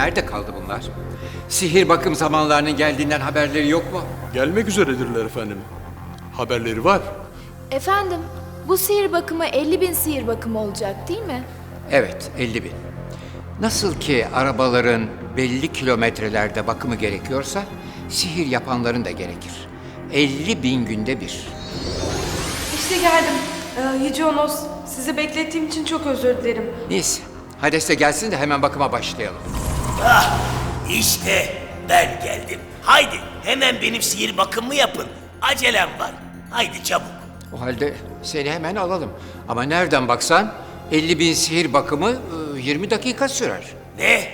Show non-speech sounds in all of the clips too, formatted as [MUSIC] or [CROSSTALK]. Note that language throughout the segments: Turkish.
Nerede kaldı bunlar? Sihir bakım zamanlarının geldiğinden haberleri yok mu? Gelmek üzeredirler efendim. Haberleri var. Efendim, bu sihir bakımı 50 bin sihir bakımı olacak değil mi? Evet, 50 bin. Nasıl ki arabaların belli kilometrelerde bakımı gerekiyorsa, sihir yapanların da gerekir. 50 bin günde bir. İşte geldim. Ee, Yüce Onos, sizi beklettiğim için çok özür dilerim. Neyse, Hades de gelsin de hemen bakıma başlayalım. Ah, işte ben geldim. Haydi hemen benim sihir bakımımı yapın. Acelem var. Haydi çabuk. O halde seni hemen alalım. Ama nereden baksan 50 bin sihir bakımı e, 20 dakika sürer. Ne?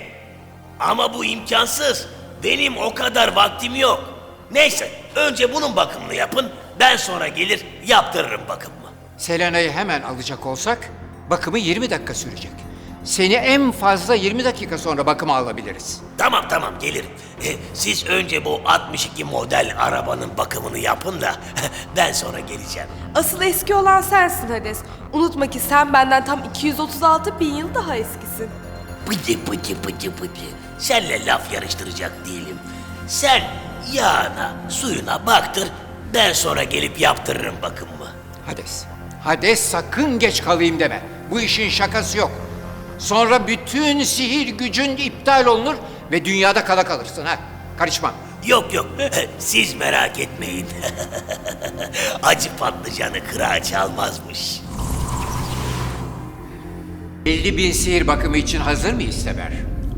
Ama bu imkansız. Benim o kadar vaktim yok. Neyse önce bunun bakımını yapın. Ben sonra gelir yaptırırım bakımımı. Selena'yı hemen alacak olsak bakımı 20 dakika sürecek. Seni en fazla 20 dakika sonra bakıma alabiliriz. Tamam tamam gelirim. Eh, Siz önce bu 62 model arabanın bakımını yapın da [LAUGHS] ben sonra geleceğim. Asıl eski olan sensin Hades. Unutma ki sen benden tam 236 bin yıl daha eskisin. Pıcı pıcı pıcı pıcı. Senle laf yarıştıracak değilim. Sen yağına, suyuna baktır. Ben sonra gelip yaptırırım bakımımı. Hades. Hades sakın geç kalayım deme. Bu işin şakası yok. Sonra bütün sihir gücün iptal olunur ve dünyada kala kalırsın ha. Karışma. Yok yok, [LAUGHS] siz merak etmeyin. [LAUGHS] Acı patlıcanı kırağı çalmazmış. 50 bin sihir bakımı için hazır mıyız Sever?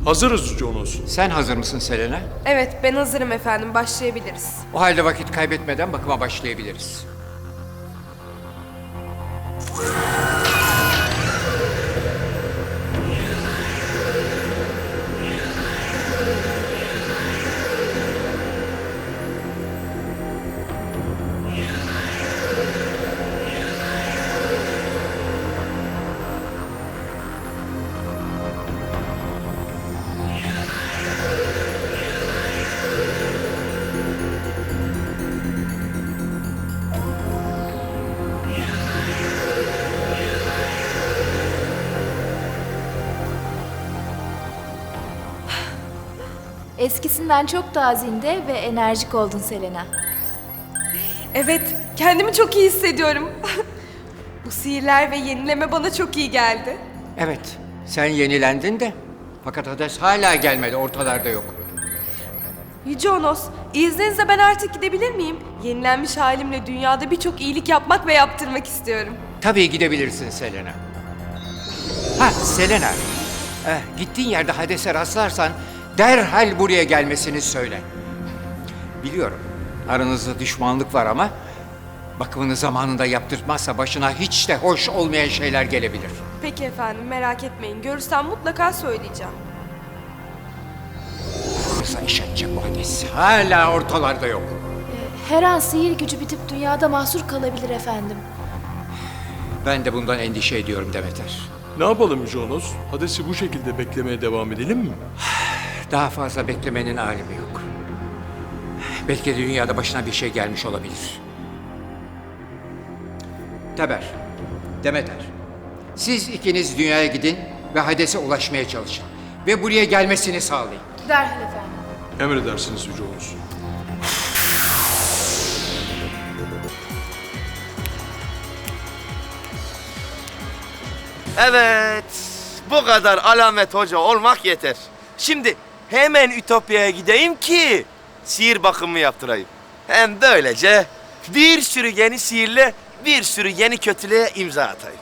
Hazırız Onos. Sen hazır mısın Selena? Evet, ben hazırım efendim. Başlayabiliriz. O halde vakit kaybetmeden bakıma başlayabiliriz. Eskisinden çok daha zinde ve enerjik oldun Selena. Evet, kendimi çok iyi hissediyorum. [LAUGHS] Bu sihirler ve yenileme bana çok iyi geldi. Evet, sen yenilendin de. Fakat Hades hala gelmedi, ortalarda yok. Yüce Onos, izninizle ben artık gidebilir miyim? Yenilenmiş halimle dünyada birçok iyilik yapmak ve yaptırmak istiyorum. Tabii gidebilirsin Selena. Ha Selena, eh, gittiğin yerde Hades'e rastlarsan derhal buraya gelmesini söyle. Biliyorum aranızda düşmanlık var ama bakımını zamanında yaptırtmazsa başına hiç de hoş olmayan şeyler gelebilir. Peki efendim, merak etmeyin. Görürsem mutlaka söyleyeceğim. Nasıl iş edecek bu Hades? Hala ortalarda yok. Her an sihir gücü bitip dünyada mahsur kalabilir efendim. Ben de bundan endişe ediyorum Demeter. Ne yapalım Onos? Hades'i bu şekilde beklemeye devam edelim mi? [SIGHS] Daha fazla beklemenin alemi yok. Belki de dünyada başına bir şey gelmiş olabilir. Teber, Demeter. Siz ikiniz dünyaya gidin ve Hades'e ulaşmaya çalışın. Ve buraya gelmesini sağlayın. Derhal efendim. Emredersiniz Yüce Onos. Evet. Bu kadar alamet hoca olmak yeter. Şimdi hemen Ütopya'ya gideyim ki sihir bakımı yaptırayım. Hem böylece bir sürü yeni sihirle bir sürü yeni kötülüğe imza atayım.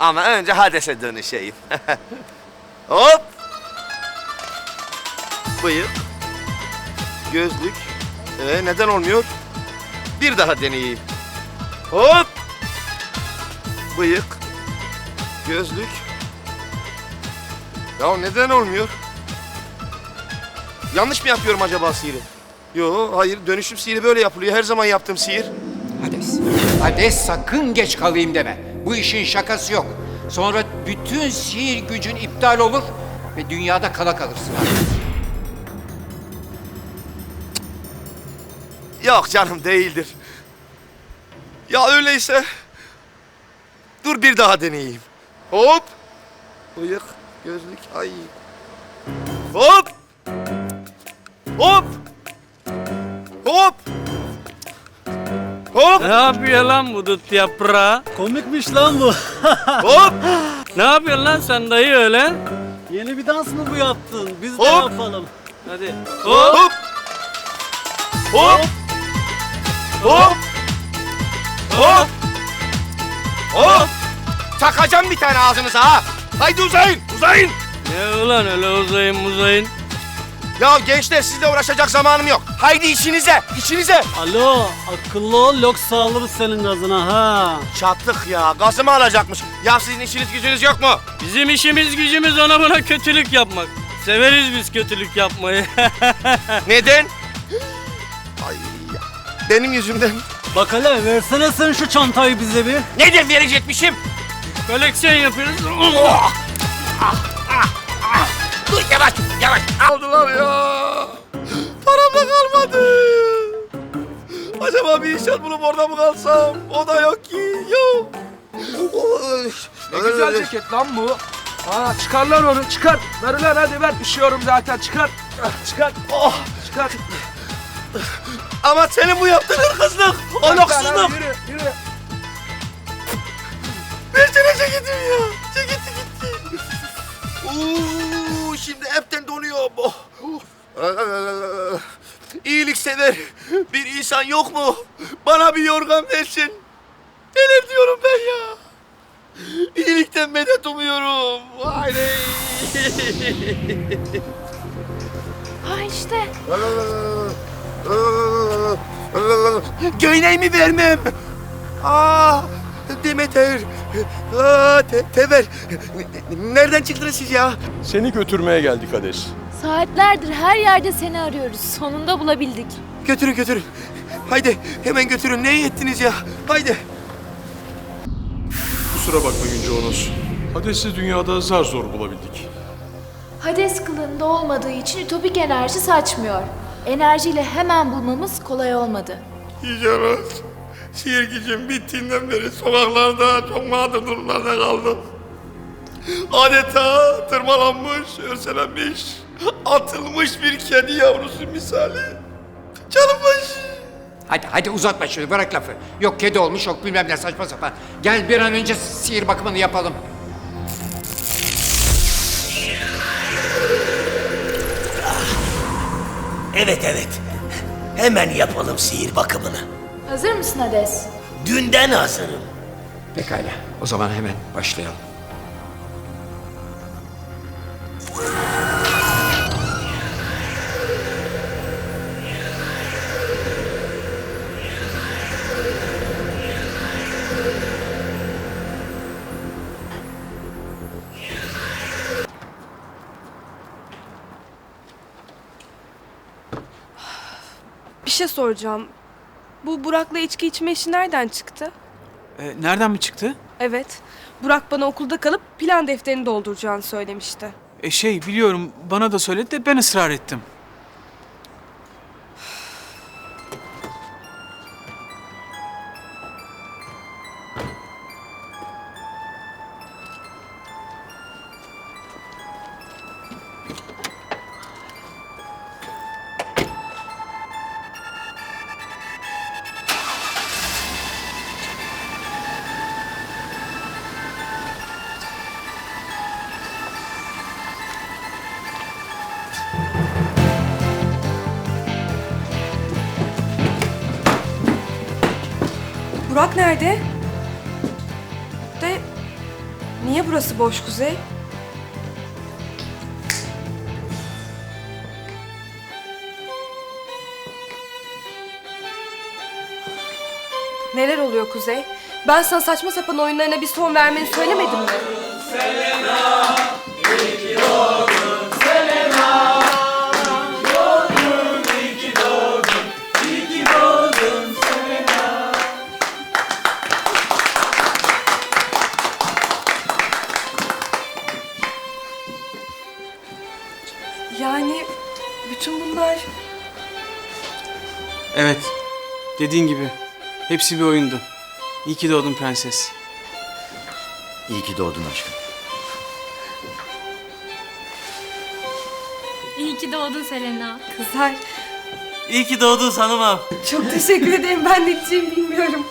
Ama önce Hades'e dönüşeyim. [LAUGHS] Hop. Bıyık. Gözlük. Ee, neden olmuyor? Bir daha deneyeyim. Hop. Bıyık. Gözlük. Ya neden olmuyor? Yanlış mı yapıyorum acaba sihiri? Yo hayır dönüşüm sihiri böyle yapılıyor. Her zaman yaptığım sihir. Hades, Hades sakın geç kalayım deme. Bu işin şakası yok. Sonra bütün sihir gücün iptal olur ve dünyada kala kalırsın. Yok canım değildir. Ya öyleyse. Dur bir daha deneyeyim. Hop. Bıyık, gözlük, ay. Hop. Hop! Hop! Hop! Ne yapıyor lan bu dut yaprağı? Komikmiş lan bu. [LAUGHS] Hop! Ne yapıyorsun lan sen dayı öyle? Yeni bir dans mı bu yaptın? Biz de Hop. yapalım. Hadi. Hop. Hop! Hop! Hop! Hop! Hop! Takacağım bir tane ağzınıza ha! Haydi uzayın! Uzayın! Ne ulan öyle uzayın uzayın. Ya gençler sizle uğraşacak zamanım yok. Haydi işinize, işinize. Alo akıllı ol yoksa alırız senin gazına ha. Çattık ya, gazımı alacakmış. Ya sizin işiniz gücünüz yok mu? Bizim işimiz gücümüz ona buna kötülük yapmak. Severiz biz kötülük yapmayı. [LAUGHS] Neden? Ay benim yüzümden. Bak hele versene sen şu çantayı bize bir. Neden verecekmişim? Koleksiyon yapıyoruz. Dur [LAUGHS] yavaş, yavaş. Aldılar ya. Param da kalmadı. Acaba bir iş bulup orada mı kalsam? O da yok ki, yok. Ne güzel ceket lan bu. Aa çıkar lan onu çıkar. Ver lan hadi ver. Üşüyorum zaten çıkar. Çıkar. Oh çıkar. Ama senin bu yaptığın hırsızlık, ahlaksızlık. Yürü yürü. Versene ceketimi ya. Ceketi gitti. Oo, İyiliksever bir insan yok mu? Bana bir yorgan versin. Neler diyorum ben ya? İyilikten medet umuyorum. Vay be. Ha işte. Göğneğimi vermem. Aa, Demeter. Aa, te, Tever. Nereden çıktınız siz ya? Seni götürmeye geldik Hades. Saatlerdir her yerde seni arıyoruz. Sonunda bulabildik. Götürün götürün. Haydi hemen götürün. Ne iyi ettiniz ya? Haydi. Kusura bakma Yüce Onos. Hades'i dünyada zar zor bulabildik. Hades kılığında olmadığı için ütopik enerji saçmıyor. Enerjiyle hemen bulmamız kolay olmadı. Şiir gücüm bittiğinden beri sokaklarda çok mağdur durumlarda kaldım. Adeta tırmalanmış, örselenmiş, atılmış bir kedi yavrusu misali. Canım başı. Hadi hadi uzatma şunu bırak lafı. Yok kedi olmuş yok bilmem ne saçma sapan. Gel bir an önce sihir bakımını yapalım. Evet evet. Hemen yapalım sihir bakımını. Hazır mısın Hades? Dünden hazırım. Pekala o zaman hemen başlayalım. Şey soracağım. Bu Burak'la içki içme işi nereden çıktı? E, nereden mi çıktı? Evet. Burak bana okulda kalıp plan defterini dolduracağını söylemişti. E şey biliyorum bana da söyledi de ben ısrar ettim. Burak nerede? De niye burası boş Kuzey? Neler oluyor Kuzey? Ben sana saçma sapan oyunlarına bir son vermeni söylemedim mi? Yani bütün bunlar... Evet. Dediğin gibi. Hepsi bir oyundu. İyi ki doğdun prenses. İyi ki doğdun aşkım. İyi ki doğdun Selena. Kızlar İyi ki doğdun hanımım. çok teşekkür ederim. Ben ne diyeceğimi bilmiyorum.